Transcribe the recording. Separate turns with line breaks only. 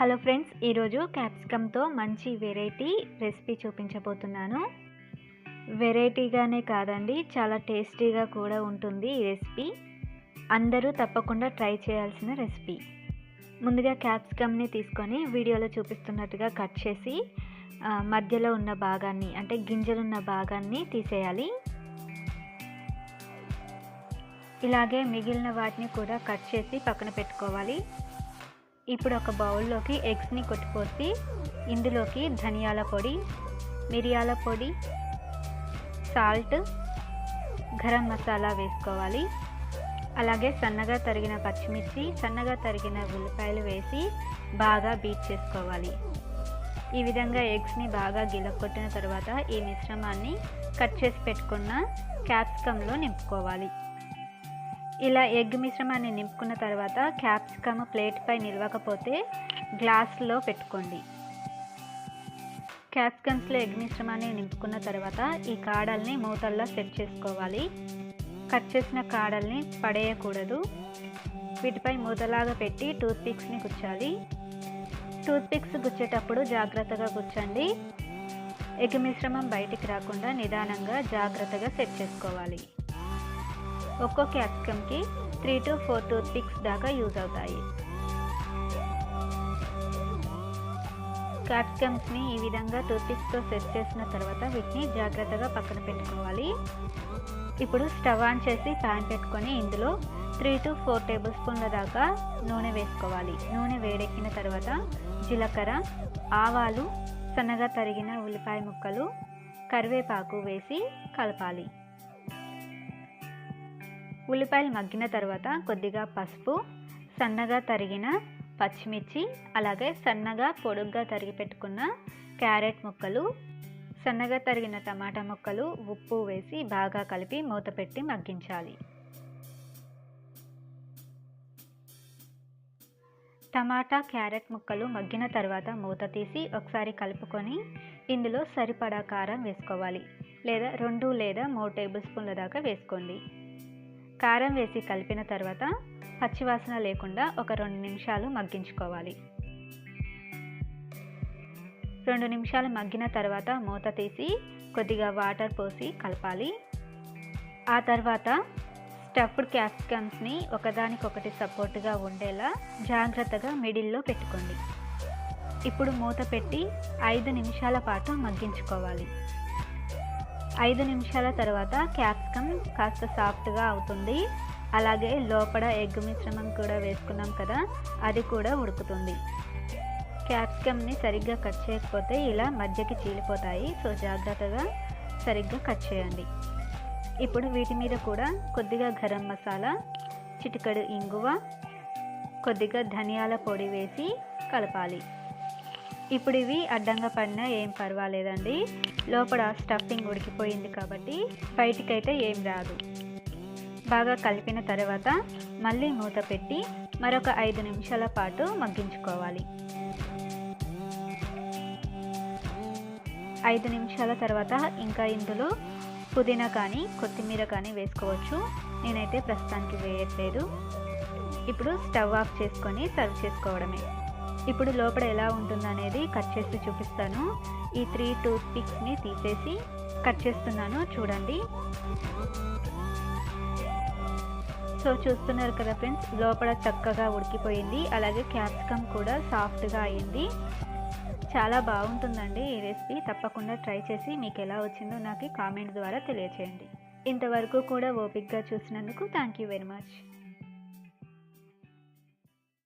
Hello friends ఈరోజు క్యాప్సికమ్తో మంచి variety recipe చూపించబోతున్నాను. వెరైటీగానే కాదండి చాలా టేస్టీగా కూడా ఉంటుంది ఈ రెసిపీ. అందరూ తప్పకుండా ట్రై చేయాల్సిన రెసిపీ. ముందుగా క్యాప్సికమ్ని తీసుకొని వీడియోలో చూపిస్తున్నట్టుగా కట్ చేసి మధ్యలో ఉన్న భాగాన్ని అంటే గింజలున్న భాగాన్ని తీసేయాలి. ఇలాగే మిగిలిన వాటిని కూడా కట్ చేసి పక్కన పెట్టుకోవాలి. ఇప్పుడు ఒక బౌల్లోకి ఎగ్స్ని కొట్టుకోసి ఇందులోకి ధనియాల పొడి మిరియాల పొడి సాల్ట్ గరం మసాలా వేసుకోవాలి. అలాగే సన్నగా తరిగిన పచ్చిమిర్చి సన్నగా తరిగిన ఉల్లిపాయలు వేసి బాగా బీట్ చేసుకోవాలి. ఈ విధంగా ఎగ్స్ని బాగా గిలక్కొట్టిన తర్వాత ఈ మిశ్రమాన్ని కట్ చేసి పెట్టుకున్న క్యాప్సికంలో నింపుకోవాలి. ఇలా ఎగ్ మిశ్రమాన్ని నింపుకున్న తర్వాత క్యాప్సికమ్ ప్లేట్పై నిలవకపోతే గ్లాస్లో పెట్టుకోండి. క్యాప్సికమ్స్లో ఎగ్ మిశ్రమాన్ని నింపుకున్న తర్వాత ఈ కాడల్ని మూతల్లో సెట్ చేసుకోవాలి. కట్ చేసిన కాడల్ని పడేయకూడదు. వీటిపై మూతలాగా పెట్టి టూత్ పిక్స్ని గుచ్చాలి. టూత్ పిక్స్ గుచ్చేటప్పుడు జాగ్రత్తగా గుచ్చండి. ఎగ్ మిశ్రమం బయటికి రాకుండా నిదానంగా జాగ్రత్తగా సెట్ చేసుకోవాలి. ఒక్కో క్యాప్సికమ్కి three to four tooth picks దాకా యూజ్ అవుతాయి. క్యాప్సికమ్స్ని ఈ విధంగా టూత్పిక్స్తో సెట్ చేసిన తర్వాత వీటిని జాగ్రత్తగా పక్కన పెట్టుకోవాలి. ఇప్పుడు స్టవ్ ఆన్ చేసి ప్యాన్ పెట్టుకొని ఇందులో త్రీ టు ఫోర్ టేబుల్ స్పూన్ల దాకా నూనె వేసుకోవాలి. నూనె వేడెక్కిన తర్వాత జీలకర్ర ఆవాలు సన్నగా తరిగిన ఉల్లిపాయ ముక్కలు కరివేపాకు వేసి కలపాలి. ఉల్లిపాయలు మగ్గిన తర్వాత కొద్దిగా పసుపు సన్నగా తరిగిన పచ్చిమిర్చి అలాగే సన్నగా పొడుగ్గా తరిగి పెట్టుకున్న క్యారెట్ ముక్కలు సన్నగా తరిగిన టమాటా ముక్కలు ఉప్పు వేసి బాగా కలిపి మూత పెట్టి మగ్గించాలి. టమాటా క్యారెట్ ముక్కలు మగ్గిన తర్వాత మూత తీసి ఒకసారి కలుపుకొని ఇందులో సరిపడా కారం వేసుకోవాలి. లేదా రెండు లేదా మూడు టేబుల్ స్పూన్ల దాకా వేసుకోండి. కారం వేసి కలిపిన తర్వాత పచ్చివాసన లేకుండా ఒక రెండు నిమిషాలు మగ్గించుకోవాలి. రెండు నిమిషాలు మగ్గిన తర్వాత మూత తీసి కొద్దిగా వాటర్ పోసి కలపాలి. ఆ తర్వాత స్టఫ్డ్ క్యాప్సికమ్స్ని ఒకదానికొకటి సపోర్ట్గా ఉండేలా జాగ్రత్తగా మిడిల్లో పెట్టుకోండి. ఇప్పుడు మూత పెట్టి ఐదు నిమిషాల పాటు మగ్గించుకోవాలి. ఐదు నిమిషాల తర్వాత క్యాప్సికమ్ కాస్త సాఫ్ట్గా అవుతుంది. అలాగే లోపల ఎగ్ మిశ్రమం కూడా వేసుకున్నాం కదా అది కూడా ఉడుకుతుంది. క్యాప్సికమ్ని సరిగ్గా కట్ చేయకపోతే ఇలా మధ్యకి చీలిపోతాయి. సో జాగ్రత్తగా సరిగ్గా కట్ చేయండి. ఇప్పుడు వీటి మీద కూడా కొద్దిగా గరం మసాలా చిటికడు ఇంగువ కొద్దిగా ధనియాల పొడి వేసి కలపాలి. ఇప్పుడు ఇవి అడ్డంగా పడినా ఏం పర్వాలేదండి. లోపల స్టఫింగ్ ఉడికిపోయింది కాబట్టి బయటికైతే ఏం రాదు. బాగా కలిపిన తర్వాత మళ్ళీ మూత పెట్టి మరొక ఐదు నిమిషాల పాటు మగ్గించుకోవాలి. ఐదు నిమిషాల తర్వాత ఇంకా ఇందులో పుదీనా కానీ కొత్తిమీర కానీ వేసుకోవచ్చు. నేనైతే ప్రస్తుతానికి వేయట్లేదు. ఇప్పుడు స్టవ్ ఆఫ్ చేసుకొని సర్వ్ చేసుకోవడమే. ఇప్పుడు లోపల ఎలా ఉంటుందనేది కట్ చేసి చూపిస్తాను. ఈ త్రీ టూత్ పిక్స్ని తీసేసి కట్ చేస్తున్నాను. చూడండి. సో చూస్తున్నారు కదా ఫ్రెండ్స్ లోపల చక్కగా ఉడికిపోయింది. అలాగే క్యాప్సికమ్ కూడా సాఫ్ట్గా అయింది. చాలా బాగుంటుందండి ఈ రెసిపీ. తప్పకుండా ట్రై చేసి మీకు ఎలా వచ్చిందో నాకు కామెంట్ ద్వారా తెలియచేయండి. ఇంతవరకు కూడా ఓపిక్గా చూసినందుకు థ్యాంక్ యూ వెరీ మచ్.